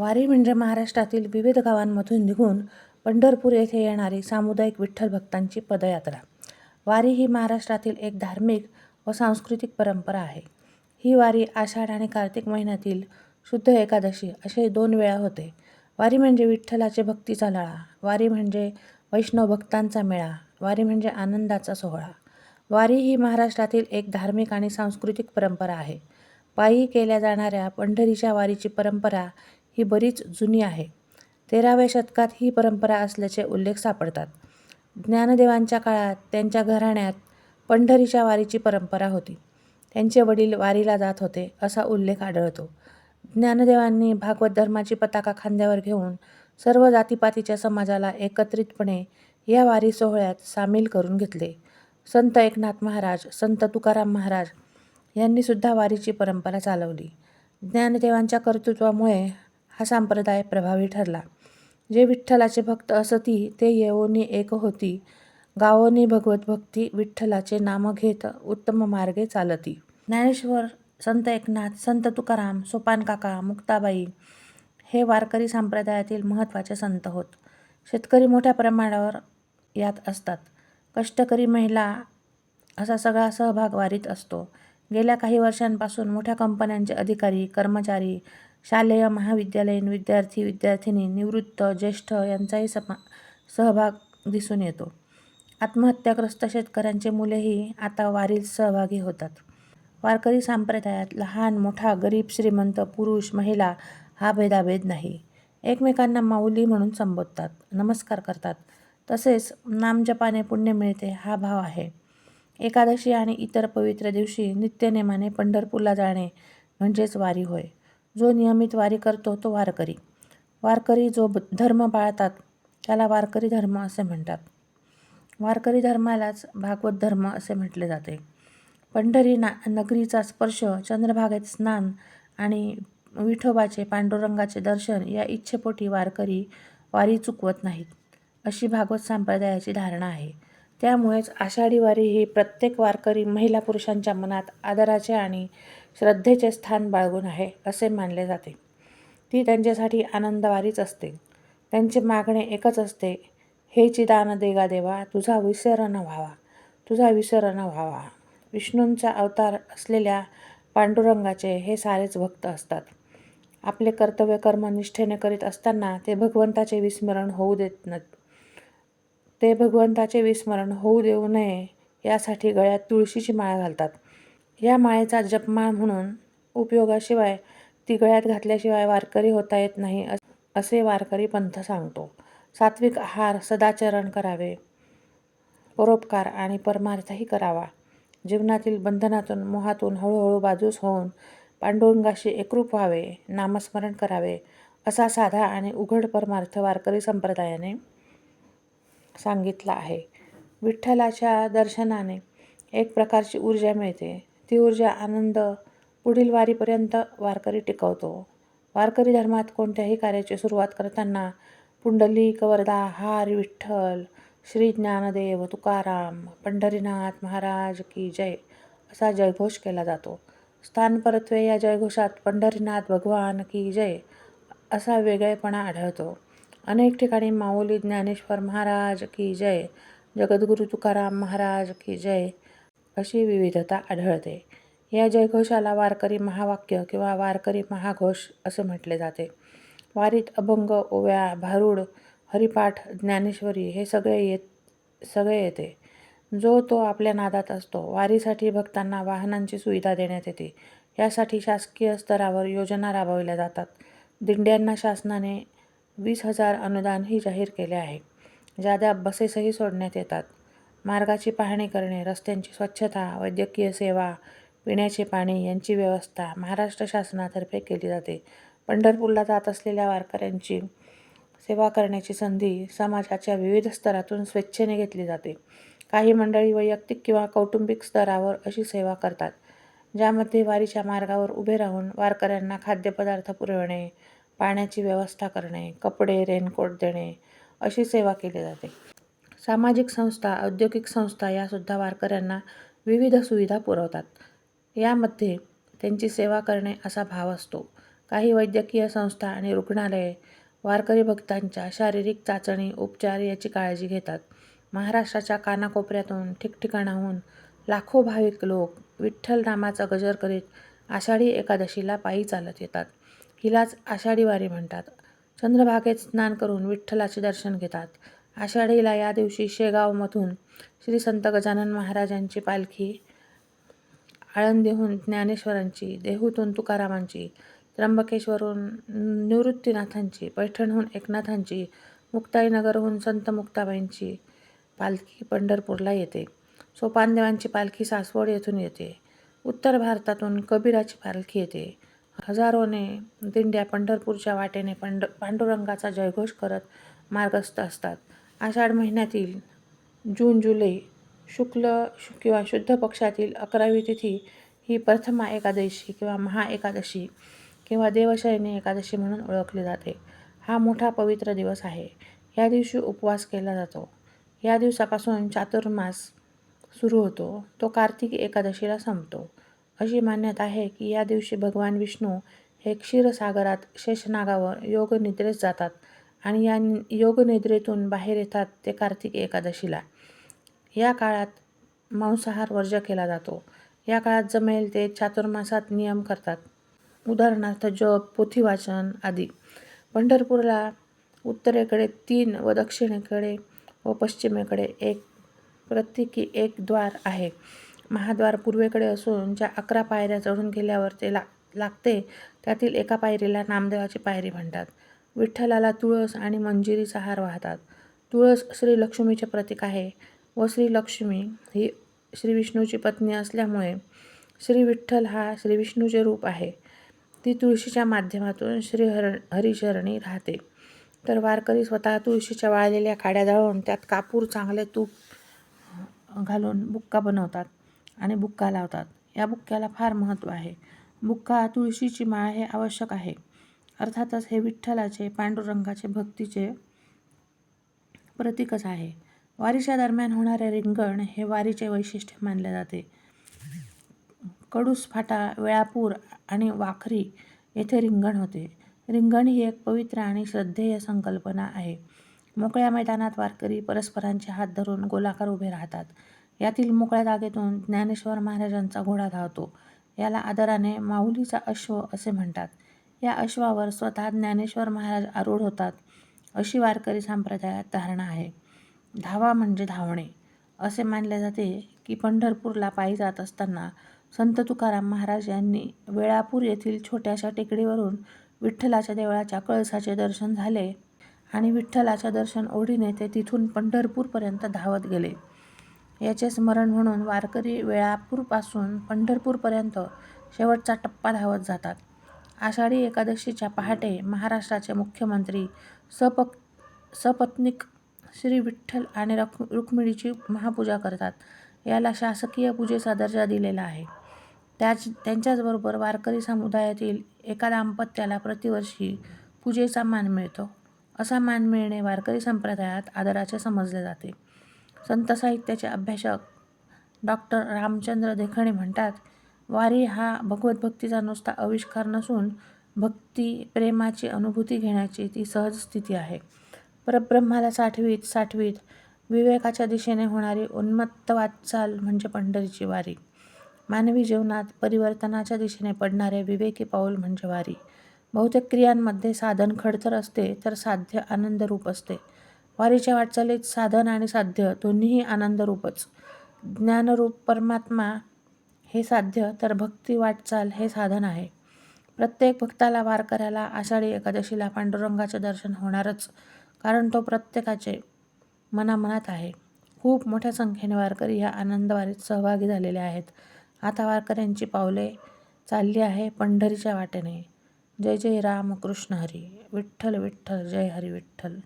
वारी म्हणजे महाराष्ट्रातील विविध गावांमधून निघून पंढरपूर येथे येणारी सामुदायिक विठ्ठल भक्तांची पदयात्रा. वारी ही महाराष्ट्रातील एक धार्मिक व सांस्कृतिक परंपरा आहे. ही वारी आषाढ आणि कार्तिक महिन्यातील शुद्ध एकादशी असे दोन वेळा होते. वारी म्हणजे विठ्ठलाचे भक्तीचा लळा वारी म्हणजे वैष्णव भक्तांचा मेळा वारी म्हणजे आनंदाचा सोहळा. वारी ही महाराष्ट्रातील एक धार्मिक आणि सांस्कृतिक परंपरा आहे. पायी केल्या जाणाऱ्या पंढरीच्या वारीची परंपरा ही बरीच जुनी आहे. तेराव्या शतकात ही परंपरा असल्याचे उल्लेख सापडतात. ज्ञानदेवांच्या काळात त्यांच्या घराण्यात पंढरीच्या वारीची परंपरा होती. त्यांचे वडील वारीला जात होते असा उल्लेख आढळतो. ज्ञानदेवांनी भागवत धर्माची पताका खांद्यावर घेऊन सर्व जातीपातीच्या समाजाला एकत्रितपणे या वारी सोहळ्यात सामील करून घेतले. संत एकनाथ महाराज संत तुकाराम महाराज यांनीसुद्धा वारीची परंपरा चालवली. ज्ञानदेवांच्या कर्तृत्वामुळे हा संप्रदाय प्रभावी ठरला. जे विठ्ठलाचे भक्त असती ते येवोनी एक होती. गावोनी भगवत भक्ती विठ्ठलाचे नाम घेत उत्तम मार्गे चालती. ज्ञानेश्वर संत एकनाथ संत तुकाराम सोपान काका मुक्ताबाई हे वारकरी संप्रदायातील महत्त्वाचे संत होत. शेतकरी मोठ्या प्रमाणावर यात असतात. कष्टकरी महिला असा सगळा सहभाग वारीत असतो. गेल्या काही वर्षांपासून मोठ्या कंपन्यांचे अधिकारी कर्मचारी शालेय महाविद्यालयीन विद्यार्थी विद्यार्थिनी निवृत्त ज्येष्ठ यांचाही समा सहभाग दिसून येतो. आत्महत्याग्रस्त शेतकऱ्यांचे मुलेही आता वारीत सहभागी होतात. वारकरी संप्रदायात लहान मोठा गरीब श्रीमंत पुरुष महिला हा भेदाभेद नाही. एकमेकांना माऊली म्हणून संबोधतात नमस्कार करतात. तसेच नामजपाने पुण्य मिळते हा भाव आहे. एकादशी आणि इतर पवित्र दिवशी नित्यनेमाने पंढरपूरला जाणे म्हणजेच वारी होय. जो नियमित वारी करतो तो वारकरी. वारकरी जो धर्म पाळतात त्याला वारकरी धर्म असे म्हणतात. वारकरी धर्मालाच भागवत धर्म असे म्हटले जाते. पंढरी ना नगरीचा स्पर्श चंद्रभागेत स्नान आणि विठोबाचे पांडुरंगाचे दर्शन या इच्छेपोटी वारकरी वारी चुकवत नाहीत अशी भागवत संप्रदायाची धारणा आहे. त्यामुळेच आषाढी वारी ही प्रत्येक वारकरी महिला पुरुषांच्या मनात आदराचे आणि श्रद्धेचे स्थान बाळगून आहे असे मानले जाते. ती त्यांच्यासाठी आनंदवारीच असते. त्यांचे मागणे एकच असते हे चिदान देगा देवा तुझा विसर न व्हावा तुझा विसर न व्हावा. विष्णूंचा अवतार असलेल्या पांडुरंगाचे हे सारेच भक्त असतात. आपले कर्तव्य कर्म निष्ठेने करीत असताना ते भगवंताचे विस्मरण होऊ देत न ते भगवंताचे विस्मरण होऊ देऊ नये यासाठी गळ्यात तुळशीची माळ घालतात. या माळेचा जपमाळ म्हणून उपयोगाशिवाय ती गळ्यात घातल्याशिवाय वारकरी होता येत नाही असे वारकरी पंथ सांगतो. सात्विक आहार सदाचरण करावे. परोपकार आणि परमार्थही करावा. जीवनातील बंधनातून मोहातून हळूहळू बाजूस होऊन पांडुरंगाशी एकरूप व्हावे नामस्मरण करावे असा साधा आणि उघड परमार्थ वारकरी संप्रदायाने सांगितला आहे. विठ्ठलाच्या दर्शनाने एक प्रकारची ऊर्जा मिळते. ती ऊर्जा आनंद पुढील वारीपर्यंत वारकरी टिकवतो. वारकरी धर्मात कोणत्याही कार्याची सुरुवात करताना पुंडलिक वरदा हार विठ्ठल श्री ज्ञानदेव तुकाराम पंढरीनाथ महाराज की जय असा जयघोष केला जातो. स्थान परत्वे या जयघोषात पंढरीनाथ भगवान की जय असा वेगळेपणा आढळतो. अनेक ठिकाणी माऊली ज्ञानेश्वर महाराज की जय जगद्गुरू तुकाराम महाराज की जय अशी विविधता आढळते. या जयघोषाला वारकरी महावाक्य किंवा वारकरी महाघोष असे म्हटले जाते. वारीत अभंग ओव्या भारूड हरिपाठ ज्ञानेश्वरी हे सगळे येत सगळे येते. जो तो आपल्या नादात असतो वारीसाठी भक्तांना वाहनांची सुविधा देण्यात येते. यासाठी शासकीय स्तरावर योजना राबवल्या जातात. दिंड्यांना शासनाने वीस हजार अनुदानही जाहीर केले आहे. ज्यादा बसेसही सोडण्यात येतात मार्गाची पाहणी करणे रस्त्यांची स्वच्छता वैद्यकीय सेवा पिण्याचे पाणी यांची व्यवस्था महाराष्ट्र शासनातर्फे केली जाते. पंढरपूरला जात असलेल्या वारकऱ्यांची सेवा करण्याची संधी समाजाच्या विविध स्तरातून स्वेच्छेने घेतली जाते. काही मंडळी वैयक्तिक किंवा कौटुंबिक स्तरावर अशी सेवा करतात ज्यामध्ये वारीच्या मार्गावर उभे राहून वारकऱ्यांना खाद्यपदार्थ पुरवणे पाण्याची व्यवस्था करणे कपडे रेनकोट देणे अशी सेवा केली जाते. सामाजिक संस्था औद्योगिक संस्था यासुद्धा वारकऱ्यांना विविध सुविधा पुरवतात. यामध्ये त्यांची सेवा करणे असा भाव असतो. काही वैद्यकीय संस्था आणि रुग्णालये वारकरी भक्तांच्या शारीरिक चाचणी उपचार याची काळजी घेतात. महाराष्ट्राच्या कानाकोपऱ्यातून ठिकठिकाणाहून लाखो भाविक लोक विठ्ठल नामाचा गजर करीत आषाढी एकादशीला पायी चालत येतात. हिलाच आषाढी वारी म्हणतात. चंद्रभागेत स्नान करून विठ्ठलाचे दर्शन घेतात. आषाढीला या दिवशी शेगावमधून श्री संत गजानन महाराजांची पालखी आळंदीहून ज्ञानेश्वरांची देहूतून तुकारामांची त्र्यंबकेश्वरहून निवृत्तीनाथांची पैठणहून एकनाथांची मुक्ताईनगरहून संत मुक्ताबाईंची पालखी पंढरपूरला येते. सोपानदेवांची पालखी सासवड येथून येते. उत्तर भारतातून कबीराची पालखी येते. हजारोने दिंड्या पंढरपूरच्या वाटेने पंड पांडुरंगाचा जयघोष करत मार्गस्थ असतात. आषाढ महिन्यातील जून जुलै शुक्ल शु किंवा शुद्ध पक्षातील अकरावी तिथी ही प्रथमा एकादशी किंवा महाएकादशी किंवा देवशयनी एकादशी म्हणून ओळखली जाते. हा मोठा पवित्र दिवस आहे. या दिवशी उपवास केला जातो. या दिवसापासून चातुर्मास सुरू होतो. तो कार्तिक एकादशीला संपतो. अशी मान्यता आहे की या दिवशी भगवान विष्णू हे क्षीरसागरात शेषनागावर योगनिद्रेस जातात. आणि या योगनिद्रेतून बाहेर येतात ते कार्तिक एकादशीला. या काळात मांसाहार वर्ज्य केला जातो. या काळात जमेल ते चातुर्मासात नियम करतात. उदाहरणार्थ जप पोथीवाचन आदी. पंढरपूरला उत्तरेकडे तीन व दक्षिणेकडे व पश्चिमेकडे एक प्रत्येकी एक द्वार आहे. महाद्वार पूर्वेकडे असून ज्या अकरा पायऱ्या चढून गेल्यावर ते ला लागते त्यातील एका पायरीला नामदेवाची पायरी म्हणतात. विठ्ठलाला तुळस आणि मंजिरीचा हार वाहतात. तुळस श्री लक्ष्मीचे प्रतीक आहे व श्री लक्ष्मी ही श्री विष्णूची पत्नी असल्यामुळे श्री विठ्ठल हा श्री विष्णूचे रूप आहे. ती तुळशीच्या माध्यमातून श्री हर हरिचरणी राहते. तर वारकरी स्वतः तुळशीच्या वाळलेल्या काड्या जाळून त्यात कापूर चांगले तूप घालून बुक्का बनवतात आणि बुक्का लावतात. या बुक्क्याला फार महत्त्व आहे. बुक्का तुळशीची माळ हे आवश्यक आहे. अर्थातच हे विठ्ठलाचे पांडुरंगाचे भक्तीचे प्रतीकच आहे. वारीच्या दरम्यान होणारे रिंगण हे वारीचे वैशिष्ट्य मानले जाते. कडूस फाटा वेळापूर आणि वाखरी येथे रिंगण होते. रिंगण ही एक पवित्र आणि श्रद्धेय संकल्पना आहे. मोकळ्या मैदानात वारकरी परस्परांचे हात धरून गोलाकार उभे राहतात. यातील मोकळ्या जागेतून ज्ञानेश्वर महाराजांचा घोडा धावतो. याला आदराने माऊलीचा अश्व असे म्हणतात. या अश्वावर स्वतः ज्ञानेश्वर महाराज आरूढ होतात अशी वारकरी संप्रदायात धारणा आहे. धावा म्हणजे धावणे. असे मानले जाते की पंढरपूरला पायी जात असताना संत तुकाराम महाराज यांनी वेळापूर येथील छोट्याशा टेकडीवरून विठ्ठलाच्या देवळाच्या कळसाचे दर्शन झाले आणि विठ्ठलाच्या दर्शन ओढीने ते तिथून पंढरपूरपर्यंत धावत गेले. याचे स्मरण म्हणून वारकरी वेळापूरपासून पंढरपूरपर्यंत शेवटचा टप्पा धावत जातात. आषाढी एकादशीच्या पहाटे महाराष्ट्राचे मुख्यमंत्री सपक सपत्नीक श्री विठ्ठल आणि रख रुक्मिणीची महापूजा करतात. याला शासकीय पूजेचा दर्जा दिलेला आहे. त्याच त्यांच्याचबरोबर वारकरी समुदायातील एका दाम्पत्याला प्रतिवर्षी पूजेचा मान मिळतो. असा मान मिळणे वारकरी संप्रदायात आदराचे समजले जाते. संत साहित्याचे अभ्यासक डॉक्टर रामचंद्र देखणे म्हणतात वारी हा भगवतभक्तीचा नुसता आविष्कार नसून भक्ती प्रेमाची अनुभूती घेण्याची ती सहज स्थिती आहे. परब्रह्माला साठवीत साठवीत विवेकाच्या दिशेने होणारी उन्मत्त वाटचाल म्हणजे पंढरीची वारी. मानवी जीवनात परिवर्तनाच्या दिशेने पडणारे विवेकी पाऊल म्हणजे वारी. बहुतेक क्रियांमध्ये साधन खडतर असते तर साध्य आनंदरूप असते. वारीच्या वाटचालीत साधन आणि साध्य दोन्हीही आनंदरूपच. ज्ञानरूप परमात्मा हे साध्य तर भक्ती वाटचाल हे साधन आहे. प्रत्येक भक्ताला वारकऱ्याला आषाढी एकादशीला पांडुरंगाचे दर्शन होणारच कारण तो प्रत्येकाचे मनामनात आहे. खूप मोठ्या संख्येने वारकरी ह्या आनंदवारीत सहभागी झालेले आहेत. आता वारकऱ्यांची पावले चालली आहे पंढरीच्या वाटेने. जय जय राम कृष्ण हरी. विठ्ठल विठ्ठल जय हरी विठ्ठल.